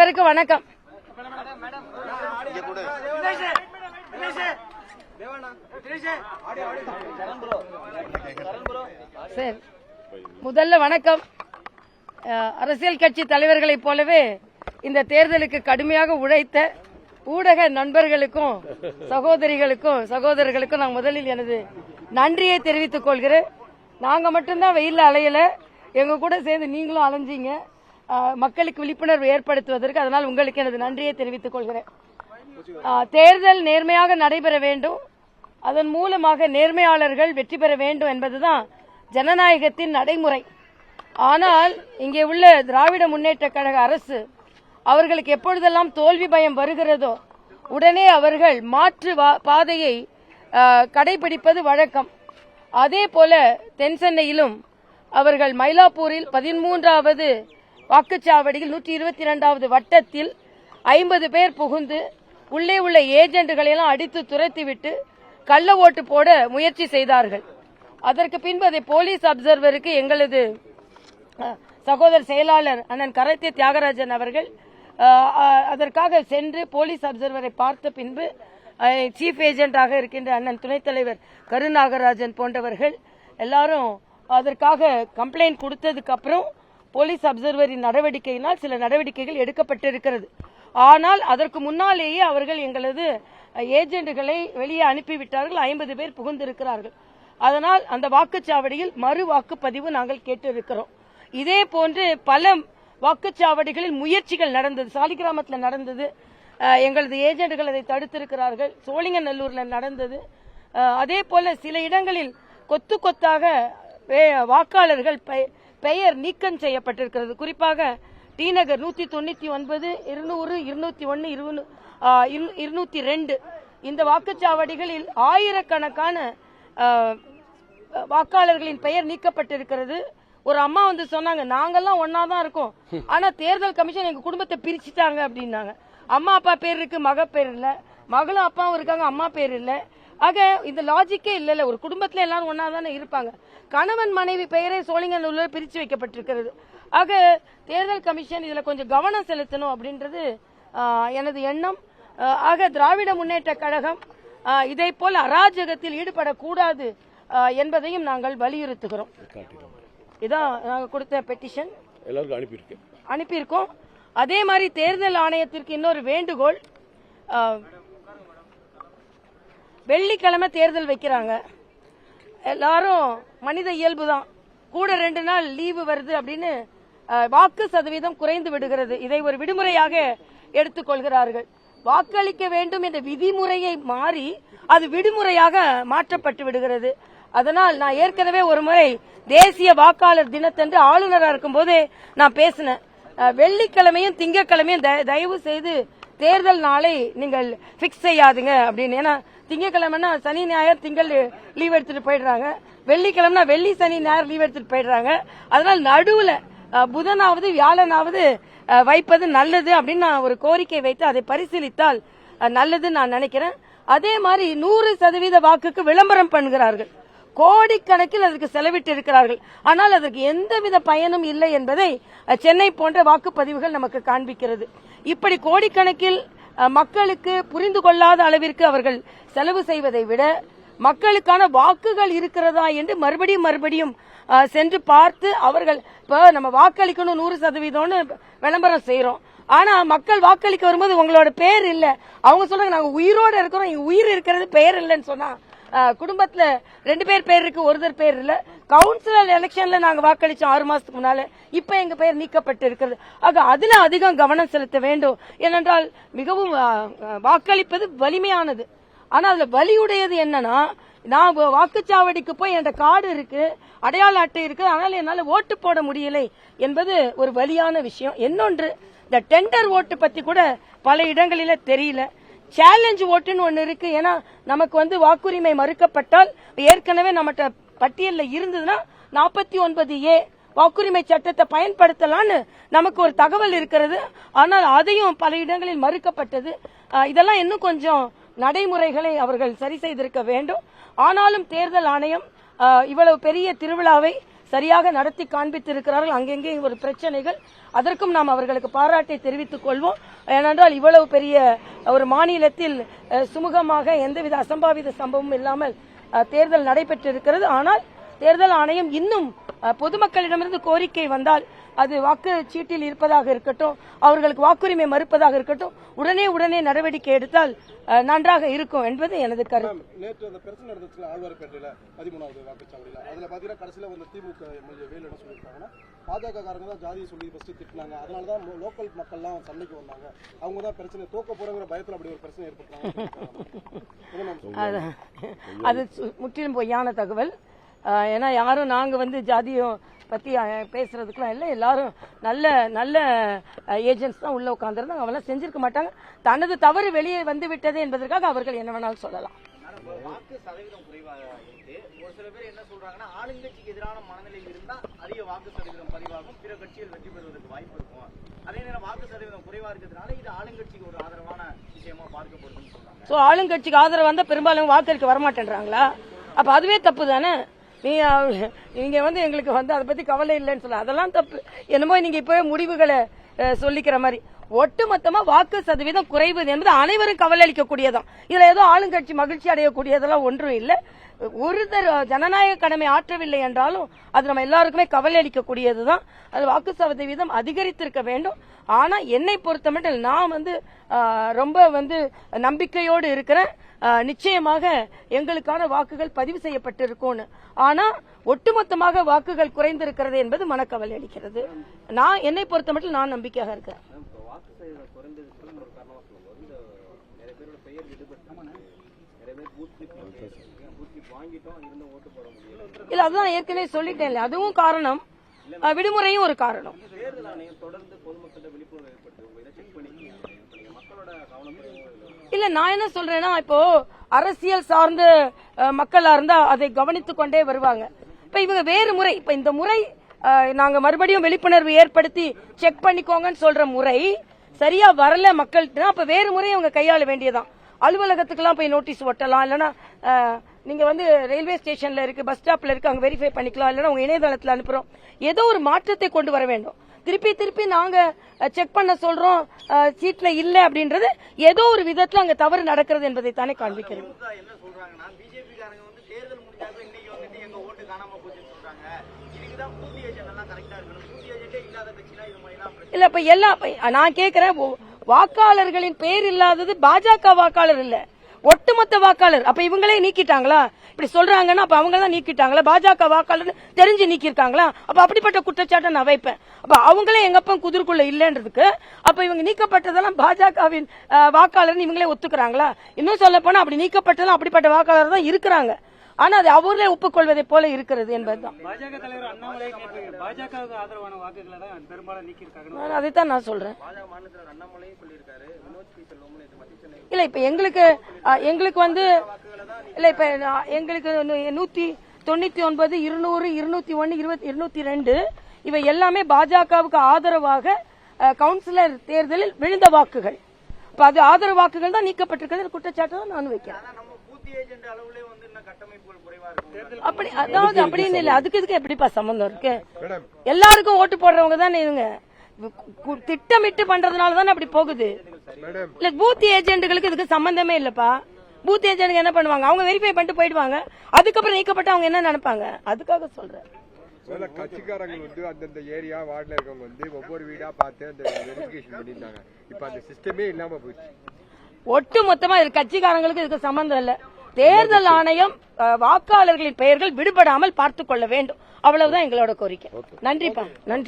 அனைவருக்கும் வணக்கம். சரி முதல்ல வணக்கம். அரசியல் கட்சி தலைவர்களைப் போலவே இந்த தேர்தலுக்கு கடுமையாக உழைத்த ஊடக நண்பர்களுக்கும் சகோதரிகளுக்கும் சகோதரர்களுக்கும் நான் முதலில் எனது நன்றியை தெரிவித்துக் கொள்கிறேன். நாங்க மட்டும்தான் வெயில்ல அலையல. எங்க கூட சேர்ந்து நீங்களும் அலைஞ்சீங்க. மக்களுக்கு விழிப்புணர்வு ஏற்படுத்துவதற்கு அதனால் உங்களுக்கு எனது நன்றியை தெரிவித்துக் கொள்கிறேன். தேர்தல் நேர்மையாக நடைபெற வேண்டும். அதன் மூலமாக நேர்மையாளர்கள் வெற்றி பெற வேண்டும் என்பதுதான் ஜனநாயகத்தின் நடைமுறை. ஆனால் இங்கே உள்ள திராவிட முன்னேற்ற கழக அரசு அவர்களுக்கு எப்பொழுதெல்லாம் தோல்வி பயம் வருகிறதோ உடனே அவர்கள் மாற்று வா- பாதையை கடைபிடிப்பது வழக்கம். அதே போல தென் சென்னையிலும் அவர்கள் மயிலாப்பூரில் பதிமூன்றாவது வாக்குச்சாவடியில் நூற்றி இருபத்தி இரண்டாவது வட்டத்தில் ஐம்பது பேர் புகுந்து உள்ளே உள்ள ஏஜென்ட்டுகளை அடித்து துரத்திவிட்டு கள்ள ஓட்டு போட முயற்சி செய்தார்கள். அதற்கு பின்பு அதை போலீஸ் அப்சர்வருக்கு எங்களது சகோதர செயலாளர் அண்ணன் கரைத்திய தியாகராஜன் அவர்கள் அதற்காக சென்று போலீஸ் அப்சர்வரை பார்த்த பின்பு சீஃப் ஏஜென்டாக இருக்கின்ற அண்ணன் துணைத் தலைவர் கருநாகராஜன் போன்றவர்கள் எல்லாரும் அதற்காக கம்ப்ளைண்ட் கொடுத்ததுக்கு அப்புறம் போலீஸ் அப்சர்வரின் நடவடிக்கையினால் சில நடவடிக்கைகள் எடுக்கப்பட்டிருக்கிறது. ஆனால் அதற்கு முன்னாலேயே அவர்கள் எங்களது ஏஜென்ட்டுகளை வெளியே அனுப்பிவிட்டார்கள். ஐம்பது பேர் புகுந்திருக்கிறார்கள். அதனால் அந்த வாக்குச்சாவடியில் மறு வாக்குப்பதிவு நாங்கள் கேட்டிருக்கிறோம். இதே போன்று பல வாக்குச்சாவடிகளில் முயற்சிகள் நடந்தது. சாலிகிராமத்தில் நடந்தது. எங்களது ஏஜென்ட்டுகள் அதை தடுத்திருக்கிறார்கள். சோழிங்கநல்லூரில் நடந்தது. அதே போல சில இடங்களில் கொத்து கொத்தாக வே- வாக்காளர்கள் பெயர் நீக்கம் செய்யப்பட்டிருக்கிறது. குறிப்பாக டி நகர் நூத்தி தொண்ணூத்தி ஒன்பது இருநூறு இருநூத்தி ஒன்னு இருநூத்தி ரெண்டு. இந்த வாக்குச்சாவடிகளில் ஆயிரக்கணக்கான வாக்காளர்களின் பெயர் நீக்கப்பட்டிருக்கிறது. ஒரு அம்மா வந்து சொன்னாங்க நாங்கெல்லாம் ஒன்னா தான் இருக்கோம். ஆனா தேர்தல் கமிஷன் எங்க குடும்பத்தை பிரிச்சுட்டாங்க அப்படின்னாங்க. அம்மா அப்பா பேர் இருக்கு மக பேர் இல்ல. மகளும் அப்பாவும் இருக்காங்க அம்மா பேர் இல்லை. ஆக இந்த லாஜிக்கே இல்ல இல்ல. ஒரு குடும்பத்துல எல்லாரும் ஒன்னா தானே இருப்பாங்க. கணவன் மனைவி பெயரே சோழிங்கநல்லூர்ல பிரிச்சு வைக்கப்பட்டிருக்கிறது. ஆக தேர்தல் கமிஷன் இதுல கொஞ்சம் கவனம் செலுத்தணும் அப்படின்றது எனது எண்ணம். ஆக திராவிட முன்னேற்ற கழகம் இதை போல அராஜகத்தில் ஈடுபடக்கூடாது என்பதையும் நாங்கள் வலியுறுத்துகிறோம். இதான் நாங்க கொடுத்த பெட்டிஷன் எல்லாருக்கும் அனுப்பியிருக்கேன் அனுப்பியிருக்கோம். அதே மாதிரி தேர்தல் ஆணையத்திற்கு இன்னொரு வேண்டுகோள் வெள்ளிக்கிழமை தேர்தல் வைக்கிறாங்க. எல்லாரும் மனித இயல்பு தான். கூட ரெண்டு நாள் லீவு வருது அப்படின்னு வாக்கு சதவீதம் குறைந்து விடுகிறது. இதை ஒரு விடுமுறையாக எடுத்துக்கொள்கிறார்கள். வாக்களிக்க வேண்டும் என்ற விதிமுறையை மாறி அது விடுமுறையாக மாற்றப்பட்டு விடுகிறது. அதனால் நான் ஏற்கனவே ஒரு முறை தேசிய வாக்காளர் தினத்தன்று ஆளுநராக இருக்கும்போது நான் பேசினேன். வெள்ளிக்கிழமையும் திங்கட்கிழமையும் தயவு செய்து தேர்தல் நாளை நீங்கள் பிக்ஸ் செய்யாதுங்க அப்படின்னு. ஏன்னா திங்கக்கிழமைனா சனி ஞாயிறு திங்கள் லீவ் எடுத்துட்டு போயிடுறாங்க. வெள்ளிக்கிழமைனா வெள்ளி சனி ஞாயிறு லீவ் எடுத்துட்டு போயிடுறாங்க. அதனால நடுவுல புதனாவது வியாழனாவது வைப்பது நல்லது அப்படின்னு நான் ஒரு கோரிக்கை வைத்து அதை பரிசீலித்தால் நல்லதுன்னு நான் நினைக்கிறேன். அதே மாதிரி நூறு சதவீத வாக்குக்கு விளம்பரம் பண்ணுகிறார்கள். கோடிக்கணக்கில் அதற்கு செலவிட்டு இருக்கிறார்கள் ஆனால் அதற்கு எந்தவித பயனும் இல்லை என்பதை சென்னை போன்ற வாக்குப்பதிவுகள் நமக்கு காண்பிக்கிறது. இப்படி கோடிக்கணக்கில் மக்களுக்கு புரிந்து கொள்ளாத அளவிற்கு அவர்கள் செலவு செய்வதை விட மக்களுக்கான வாக்குகள் இருக்கிறதா என்று மறுபடியும் மறுபடியும் சென்று பார்த்து அவர்கள் இப்போ நம்ம வாக்களிக்கணும் நூறு சதவீதம்னு விளம்பரம் செய்கிறோம் ஆனா மக்கள் வாக்களிக்க வரும்போது உங்களோட பேர் இல்லை. அவங்க சொல்றாங்க நாங்க உயிரோட இருக்கிறோம் உயிர் இருக்கிறது பெயர் இல்லைன்னு சொன்னா குடும்பத்துல ரெண்டு பேர் பேர் இருக்கு ஒருத்தர் பேர் இல்ல. கவுன்சிலர் எலெக்ஷன்ல நாங்க வாக்களிச்சோம் ஆறு மாசத்துக்கு முன்னால. இப்ப எங்க பெயர் நீக்கப்பட்டு இருக்கிறது. ஆக அதுல அதிகம் கவனம் செலுத்த வேண்டும். ஏனென்றால் மிகவும் வாக்களிப்பது வலிமையானது. ஆனா அதுல வலியுடையது என்னன்னா நான் வாக்குச்சாவடிக்கு போய் என்ற கார்டு இருக்கு அடையாள அட்டை இருக்கு ஆனால் என்னால ஓட்டு போட முடியலை என்பது ஒரு வலியான விஷயம். இன்னொன்று இந்த டெண்டர் ஓட்டு பத்தி கூட பல இடங்களில தெரியல. சேலஞ்ச் ஓட்டுன்னு ஒண்ணு இருக்கு. ஏன்னா நமக்கு வந்து வாக்குரிமை மறுக்கப்பட்டால் ஏற்கனவே நம்மகிட்ட பட்டியல்ல இருந்ததுன்னா நாற்பத்தி ஒன்பது ஏ வாக்குரிமை சட்டத்தை பயன்படுத்தலாம்னு நமக்கு ஒரு தகவல் இருக்கிறது. ஆனால் அதையும் பல இடங்களில் மறுக்கப்பட்டது. இதெல்லாம் இன்னும் கொஞ்சம் நடைமுறைகளை அவர்கள் சரி செய்திருக்க வேண்டும். ஆனாலும் தேர்தல் ஆணையம் இவ்வளவு பெரிய திருவிழாவை சரியாக நடத்தி காண்பித்திருக்கிறார்கள். அங்கெங்கே ஒரு பிரச்சனைகள். அதற்கும் நாம் அவர்களுக்கு பாராட்டை தெரிவித்துக் கொள்வோம். ஏனென்றால் இவ்வளவு பெரிய ஒரு மாநிலத்தில் சுமூகமாக எந்தவித அசம்பாவித சம்பவமும் இல்லாமல் தேர்தல் நடைபெற்றிருக்கிறது. ஆனால் தேர்தல் ஆணையம் இன்னும் பொதுமக்களிடமிருந்து கோரிக்கை வந்தால் அது வாக்கு சீட்டில் இருப்பதாக இருக்கட்டும் அவர்களுக்கு வாக்குரிமை மறுப்பதாக இருக்கட்டும் உடனே உடனே நடவடிக்கை எடுத்தால் நன்றாக இருக்கும் என்பது எனது கருத்து. நேற்று அந்த பிரச்சனை நடந்துச்சுல ஆழ்வார்பேட்டையில பதிமூணாவது வாக்குச்சாவடியில. அதுல பாத்தீங்கன்னா கடைசியில வந்து திமுக எம்எல்ஏ வேலு என்ன சொல்லியிருக்காங்கன்னா பாஜக காரங்க தான் ஜாதியை சொல்லி ஃபர்ஸ்ட் திட்டினாங்க. அதனால தான் லோக்கல் மக்கள்லாம் சண்டைக்கு வந்தாங்க. அவங்க தான் பிரச்சனை தோக்க போறங்கிற பயத்துல அப்படி ஒரு பிரச்சனை ஏற்பட்டாங்க அது முற்றிலும் பொய்யான தகவல். ஏன்னா யாரும் நாங்க வந்து ஜாதியம் பத்தி அஹ், பேசுறதுக்குலாம் இல்லை. எல்லாரும் நல்ல நல்ல ஏஜென்ட்ஸ் தான் உள்ள உட்காந்துருந்தாங்க அவெல்லாம் செஞ்சிருக்க மாட்டாங்க. தனது தவறு வெளியே வந்து விட்டது என்பதற்காக அவர்கள் என்ன வேணாலும் சொல்லலாம். வாக்கு சதவீதம் குறைவாக இருக்கு. ஒரு சில பேர் என்ன சொல்றாங்கன்னா ஆளுங்கட்சிக்கு எதிரான மனநிலையில் இருந்தா அதிக வாக்கு சதவீதம் பதிவாகும். பிற கட்சிகள் வெற்றி பெறுவதற்கு வாய்ப்பு இருக்கும். அதே நேரம் வாக்கு சதவீதம் குறைவா இருக்கிறதுனால இது ஆளுங்கட்சிக்கு ஒரு ஆதரவான விஷயமா பார்க்கப்படுதுன்னு சொல்றாங்க. ஸோ ஆளுங்கட்சிக்கு ஆதரவு வந்தா பெரும்பாலும் வாக்களிக்க வரமாட்டேன்றாங்களா? அப்ப அதுவே தப்பு தானே? நீ நீங்கள் வந்து எங்களுக்கு வந்து அதை பற்றி கவலை இல்லைன்னு சொல்ல அதெல்லாம் தப்பு. என்னமோ நீங்கள் இப்போவே முடிவுகளை சொல்லிக்கிற மாதிரி. ஒட்டுமொத்தமா வாக்கு சதவீதம் குறைவு என்பது அனைவரும் கவலை அளிக்கக்கூடியதான் இதுல ஏதோ ஆளுங்கட்சி மகிழ்ச்சி அடையக்கூடியதெல்லாம் ஒன்றும் இல்லை. ஒரு தர ஜனநாயக கடமை ஆற்றவில்லை என்றாலும் அது நம்ம எல்லாருக்குமே கவலை அளிக்கக்கூடியதுதான் அது வாக்கு சதவீதம் அதிகரித்திருக்க வேண்டும். ஆனா என்னை பொறுத்தமட்டில் நான் வந்து ரொம்ப வந்து நம்பிக்கையோடு இருக்கிறேன். நிச்சயமாக எங்களுக்கான வாக்குகள் பதிவு செய்யப்பட்டிருக்கும்னு. ஆனா ஒட்டுமொத்தமாக வாக்குகள் குறைந்திருக்கிறது என்பது மனக்கவலை அளிக்கிறது. நான் என்னை பொறுத்தமட்டில் நான் நம்பிக்கையாக முடியல. இல்ல அதுதான் ஏற்கனவே சொல்லிட்டேன்ல. அதுவும் காரணம். விடுமுறையும் ஒரு காரணம் தேர்தல் ஆணையம் தொடர்ந்து பொதுமக்களிடம் விழிப்புணர்வு ஏற்படுத்து உங்க இதை செக் பண்ணிக்கீங்க நீங்க மக்களோட கவனக்குறைவும் இல்ல நான் என்ன சொல்றேன்னா இப்போ அரசியல் சார்ந்த மக்களா இருந்தா அதை கவனித்துக் கொண்டே வருவாங்க. இப்ப இவங்க வேறு முறை இப்ப இந்த முறை நாங்க மறுபடியும் விழிப்புணர்வு ஏற்படுத்தி செக் பண்ணிக்கோங்கன்னு சொல்ற முறை சரியா வரல மக்கள்கிட்ட அப்ப வேறு முறை அவங்க கையாள வேண்டியதான் அலுவலகத்துக்கெல்லாம் போய் நோட்டீஸ் ஒட்டலாம் இல்லைன்னா நீங்க வந்து ரயில்வே ஸ்டேஷன்ல இருக்கு பஸ் ஸ்டாப்ல இருக்கு அங்க வெரிஃபை பண்ணிக்கலாம் இல்லைன்னா உங்க இணையதளத்துல அனுப்புறோம். ஏதோ ஒரு மாற்றத்தை கொண்டு வர வேண்டும். திருப்பி திருப்பி நாங்க செக் பண்ண சொல்றோம். சீட்ல இல்ல அப்படின்றது ஏதோ ஒரு விதத்துல அங்க தவறு நடக்கிறது என்பதை தானே காண்பிக்கிறது. எல்லாம் எல்லாம் இல்ல இப்ப எல்லா இப்ப நான் கேக்குறேன் வாக்காளர்களின் பேர் இல்லாதது பாஜக வாக்காளர் இல்ல. ஒட்டுமொத்த வாக்காளர். அப்ப இவங்களே நீக்கிட்டாங்களா? இப்படி சொல்றாங்கன்னா அப்ப அவங்க தான் நீக்கிட்டாங்களா? பாஜக வாக்காளர் தெரிஞ்சு நீக்கிருக்காங்களா அப்ப அப்படிப்பட்ட குற்றச்சாட்டை நான் வைப்பேன். அப்ப அவங்களே எங்கப்பன் குதிர்க்குள்ள இல்லைன்றதுக்கு அப்ப இவங்க நீக்கப்பட்டதெல்லாம் பாஜகவின் வாக்காளர் இவங்களே ஒத்துக்கிறாங்களா? இன்னும் சொல்ல போனா அப்படி நீக்கப்பட்டதெல்லாம் அப்படிப்பட்ட வாக்காளர் தான் இருக்கிறாங்க. ஆனா அது அவர்களே ஒப்புக்கொள்வதை போல இருக்கிறது என்பதுதான். பாஜக தலைவர் அண்ணாமலை நேற்று பாஜகவுக்கு ஆதரவான வாக்குகளை தான் பெரும்பாலும் நீக்கியிருக்காங்க நான் அதைத்தான் நான் சொல்றேன். இல்ல இப்ப எங்களுக்கு எங்களுக்கு வந்து இல்ல இப்ப நான் எங்களுக்கு நூ- நூத்தி தொண்ணூத்தி ஒன்பது இருநூறு இருநூத்தி ஒன்னு இருபத்தி இருநூத்தி ரெண்டு இவை எல்லாமே பாஜகவுக்கு ஆதரவாக கவுன்சிலர் தேர்தலில் விழுந்த வாக்குகள். இப்ப அது ஆதரவு வாக்குகள் தான் நீக்கப்பட்டிருக்கிறது குற்றச்சாட்டு தான் நான் வைக்கிறேன். அப்படி அதாவது அப்படின்னு இல்ல அதுக்கு இதுக்கு எப்படிப்பா சம்பந்தம் இருக்கு? எல்லாருக்கும் ஓட்டு போடுறவங்க தானே இவங்க? திட்டமிட்டு பண்றதுனால தானே அப்படி போகுது? இல்ல பூத் ஏஜென்ட்டுகளுக்கு இதுக்கு சம்பந்தமே இல்லப்பா. பூத் ஏஜென்ட் என்ன பண்ணுவாங்க? அவங்க வெரிஃபை பண்ணிட்டு போயிடுவாங்க. அதுக்கப்புறம் நீக்கப்பட்டு அவங்க என்ன நினைப்பாங்க? அதுக்காக சொல்றேன். கட்சிக்காரங்க வந்து அந்தந்த ஏரியா வார்டில் இருக்கவங்க வந்து ஒவ்வொரு வீடா பார்த்து அந்த வெரிஃபிகேஷன் பண்ணியிருந்தாங்க. இப்போ அந்த சிஸ்டமே இல்லாம போச்சு. ஒட்டு மொத்தமா இது கட்சிக்காரங்களுக்கு இதுக்கு சம்பந்தம் இல்ல. தேர்தல் ஆணையம் வாக்காளர்களின் பெயர்கள் விடுபடாமல் பார்த்துக் கொள்ள வேண்டும். அவ்வளவுதான் எங்களோட கோரிக்கை. நன்றிப்பா. நன்றி.